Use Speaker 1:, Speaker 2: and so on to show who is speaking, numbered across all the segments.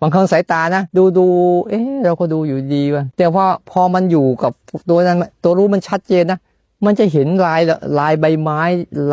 Speaker 1: บางครั้งสายตานะ ดูดูเอ๊ะเราก็ดูอยู่ดีว่ะแต่พอพอมันอยู่กับตัวนั้นตัวรู้มันชัดเจนนะมันจะเห็นลายลายใบไม้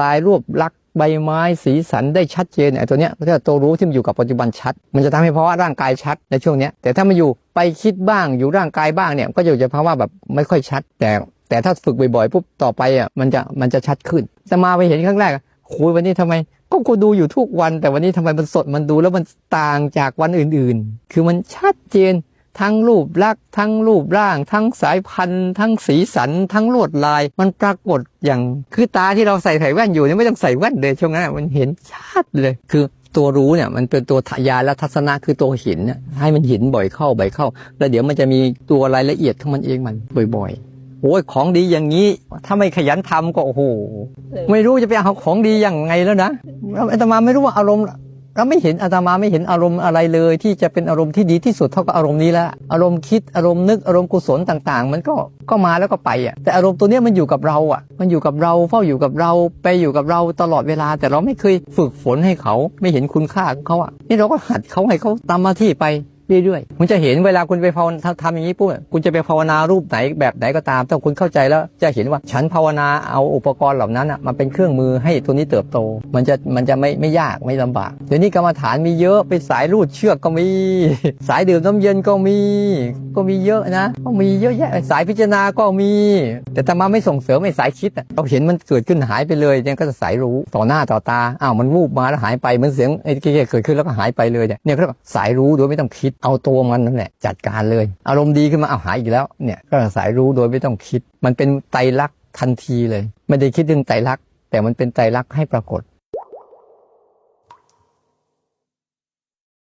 Speaker 1: ลายรูปลักษณ์ใบไม้สีสันได้ชัดเจนไอ้ตัวเนี้ยกว่าตัวรู้ที่มันอยู่กับปัจจุบันชัด มันจะทำให้ภาวะร่างกายชัดในช่วงเนี้ยแต่ถ้ามันอยู่ไปคิดบ้างอยู่ร่างกายบ้างเนี่ยก็จะอยู่ในภาวะแบบไม่ค่อยชัด แต่แต่ถ้าฝึกบ่อยๆปุ๊บต่อไปอะมันจะมันจะชัดขึ้นสมาไปเห็นครั้งแรกคุยวันนี้ทำไม ก็กูดูอยู่ทุกวัน แต่วันนี้ทำไมมันสดมันดูแล้วมันต่างจากวันอื่นๆ คือมันชัดเจนทั้งรูปลักษณ์ทั้งรูปร่าง ทั้งสายพันธุ์ ทั้งสีสัน ทั้งลวดลาย มันปรากฏอย่างคือตาที่เราใส่ใส่แว่นอยู่เนี่ยไม่ต้องใส่แว่นเลยช่วงนั้นมันเห็นชัดเลย คือตัวรู้เนี่ยมันเป็นตัวทยาและทัศนะคือตัวเห็นเนี่ยให้มันเห็นบ่อยเข้าบ่อยเข้า แล้วเดี๋ยวมันจะมีตัวรายละเอียดของมันเองมันบ่อยๆ โอ้ยของดีอย่างนี้ ถ้าไม่ขยันทำก็โอ้โหไม่รู้จะไปเอาของดีอย่างไงแล้วนะอาตมาไม่รู้ว่าอารมณ์เราไม่เห็นอาตมาไม่เห็นอารมณ์อะไรเลย ที่จะเป็นอารมณ์ที่ดีที่สุดเท่ากับอารมณ์นี้แล้วอารมณ์คิดอารมณ์นึกอารมณ์กุศลต่างๆ มันก็ก็มาแล้วก็ไปอะแต่อารมณ์ตัวเนี้ยมันอยู่กับเราอะ มันอยู่กับเราเฝ้าอยู่กับเราไปอยู่กับเราตลอดเวลา แต่เราไม่เคยฝึกฝนให้เขาไม่เห็นคุณค่าของเขาอะนี่เราก็หัดเขาให้เขาตามหน้าที่ไป เรื่อยๆคุณจะเห็นเวลาคุณไปภาวนาทำอย่างนี้ปุ๊บคุณจะไปภาวนารูปไหนแบบไหนก็ตามถ้าคุณเข้าใจแล้วจะเห็นว่าฉันภาวนาเอาอุปกรณ์เหล่านั้นมาเป็นเครื่องมือให้ตัวนี้เติบโต มันจะมันจะไม่ไม่ยากไม่ลำบากเดี๋ยวนี้กรรมฐานมีเยอะไปสายรูดเชือกก็มี สายดื่มน้ำเย็นก็มีก็มีเยอะนะก็มีเยอะแยะสายพิจารณาก็มี แต่ธรรมาไม่ส่งเสริมไม่สายคิดเราเห็นมันเกิดขึ้นหายไปเลยเนี่ยก็จะสายรู้ต่อหน้าต่อตาอ้าวมันวูบมาแล้วหายไปเหมือนเสียงไอ้เกี้เกิดขึ้นแล้วก็หายไปเลยเนี่ยเนี่ยเรียกว่าสายรู้โดยไม่ต้องคิดเอาตัวมันนั่นแหละจัดการเลย อารมณ์ดีขึ้นมาเอาหายอีกแล้วเนี่ยก็สายรู้โดยไม่ต้องคิด มันเป็นไตรลักษณ์ทันทีเลย ไม่ได้คิดถึงไตรลักษณ์แต่มันเป็นไตรลักษณ์ให้ปรากฏ